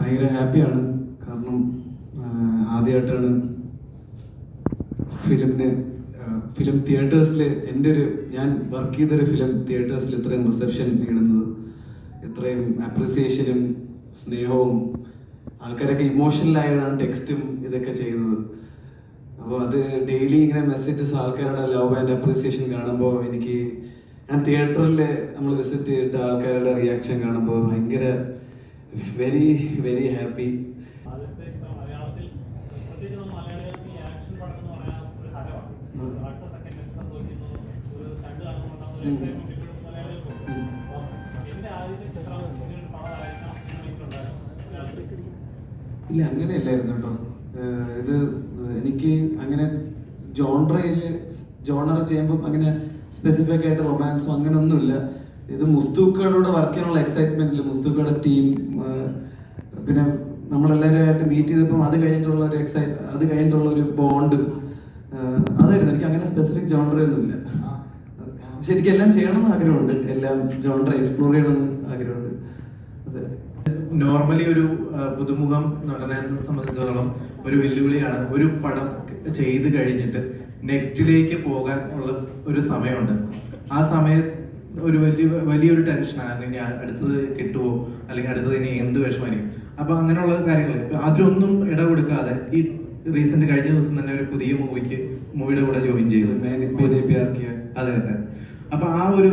ഭയങ്കര ഹാപ്പിയാണ്. കാരണം ആദ്യമായിട്ടാണ് ഫിലിമിന് ഫിലിം തിയേറ്റേഴ്സിൽ എന്റെ ഒരു ഞാൻ വർക്ക് ചെയ്തൊരു ഫിലിം തിയേറ്റേഴ്സിൽ ഇത്രയും റിസപ്ഷൻ നേടുന്നത്. ഇത്രയും അപ്രിസിയേഷനും സ്നേഹവും ആൾക്കാരൊക്കെ ഇമോഷണലായാണ് ടെക്സ്റ്റും ഇതൊക്കെ ചെയ്യുന്നത്. അപ്പോൾ അത് ഡെയിലി ഇങ്ങനെ മെസ്സേജസ് ആൾക്കാരുടെ ലവ് ആൻഡ് അപ്രിസിയേഷൻ കാണുമ്പോൾ എനിക്ക് ഞാൻ തിയേറ്ററിൽ നമ്മൾ വിസിറ്റ് ചെയ്തിട്ട് ആൾക്കാരുടെ റിയാക്ഷൻ കാണുമ്പോൾ ഭയങ്കര വെരി വെരി ഹാപ്പി. ഇല്ല അങ്ങനെയല്ലായിരുന്നു കേട്ടോ. ഇത് എനിക്ക് അങ്ങനെ ജോൺറയിൽ ജോണർ ചെയ്യുമ്പോൾ അങ്ങനെ സ്പെസിഫിക് ആയിട്ട് റൊമാൻസോ അങ്ങനെ അങ്ങനെയൊന്നുമില്ല ഇത് മുസ്തൂക്കയുടെ വർക്കിനുള്ള എക്സൈറ്റ്മെന്റിൽ മുസ്തൂക്കയുടെ ടീം പിന്നെ നമ്മളെല്ലാവരുമായിട്ട് മീറ്റ് ചെയ്തപ്പോൾ അത് കഴിഞ്ഞിട്ടുള്ള ഒരു എക്സൈറ്റ് അത് കഴിഞ്ഞിട്ടുള്ള ഒരു ബോണ്ട് അതായിരുന്നു. എനിക്ക് അങ്ങനെ സ്പെസിഫിക് ജോണ്ടറൊന്നുമില്ല പക്ഷെ എനിക്ക് എല്ലാം ചെയ്യണമെന്ന് ആഗ്രഹമുണ്ട്. എല്ലാം ജോണ്ടർ എക്സ്പ്ലോർ ചെയ്യണമെന്ന് ആഗ്രഹമുണ്ട്. നോർമലി ഒരു പുതുമുഖം നടനെ സംബന്ധിച്ചിടത്തോളം ഒരു വെല്ലുവിളിയാണ്. ഒരു പടം ചെയ്ത് കഴിഞ്ഞിട്ട് നെക്സ്റ്റിലേക്ക് പോകാൻ ഉള്ള ഒരു സമയമുണ്ട്. ആ സമയം ഒരു വലിയ വലിയൊരു ടെൻഷനാണ് ഇനി അടുത്തത് കിട്ടുമോ അല്ലെങ്കിൽ അടുത്തത് ഇനി എന്ത് വിഷമായിരിക്കും അപ്പൊ അങ്ങനെയുള്ള കാര്യങ്ങൾ. അതിലൊന്നും ഇട കൊടുക്കാതെ ഈ റീസെന്റ് കഴിഞ്ഞ ദിവസം തന്നെ ഒരു പുതിയ മൂവിക്ക് മൂവിയുടെ കൂടെ ജോയിൻ ചെയ്തു. അതെ അതെ. അപ്പൊ ആ ഒരു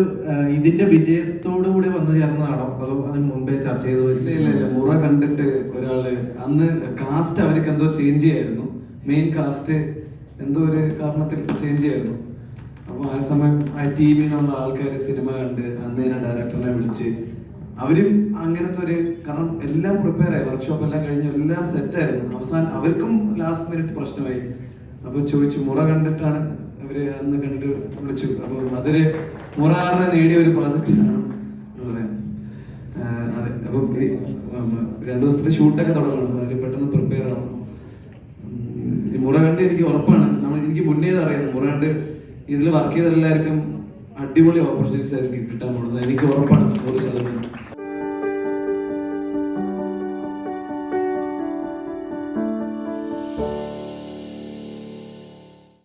ഇതിന്റെ വിജയത്തോടു കൂടി വന്നു ചേർന്നതാണോ? അതോ അതിന് മുമ്പേ ചർച്ച ചെയ്ത് വെച്ചില്ല ഇല്ല ഇല്ല മുറ കണ്ടിട്ട് ഒരാൾ അന്ന് കാസ്റ്റ് അവർക്ക് എന്തോ ചേഞ്ച് ചെയ്യായിരുന്നു. മെയിൻ കാസ്റ്റ് എന്തോ ഒരു കാരണത്തിൽ ചേഞ്ച് ചെയ്യായിരുന്നു. അപ്പൊ ആ സമയം ആ നിന്നുള്ള ആൾക്കാർ സിനിമ കണ്ട് അന്ന് തന്നെ ഡയറക്ടറിനെ വിളിച്ച് അവരും അങ്ങനത്തെ ഒരു കാരണം എല്ലാം പ്രിപ്പയർ ആയി. വർക്ക്ഷോപ്പ് എല്ലാം കഴിഞ്ഞ് എല്ലാം സെറ്റ് ആയിരുന്നു. അവസാനം അവർക്കും ലാസ്റ്റ് മിനിറ്റ് പ്രശ്നമായി. അപ്പൊ ചോദിച്ചു മുറ കണ്ടിട്ടാണ് അവർ അന്ന് കണ്ടിട്ട് വിളിച്ചു അപ്പൊ അതൊരു മുറ ആറിനെ നേടിയ ഒരു പ്രോജക്റ്റ് ആണ് എന്ന് പറയാം. ആഹ് അതെ. അപ്പൊ ഈ, ഉം, രണ്ടു ദിവസത്തെ ഷൂട്ടൊക്കെ തുടങ്ങണം. അതിൽ പെട്ടെന്ന് പ്രിപ്പയർ ആവണം. മുറ കണ്ട് എനിക്ക് ഉറപ്പാണ്. നമ്മൾ എനിക്ക് മുന്നേ അറിയാം. മുറ കണ്ട് ഇതിൽ വർക്ക് ചെയ്ത എല്ലാവർക്കും അടിപൊളി ഓപ്പർച്യൂണിറ്റീസ് ആയിരിക്കും കിട്ടാൻ പോകുന്നത്. എനിക്ക് ഉറപ്പാണ് നൂറ് ശതമാനം.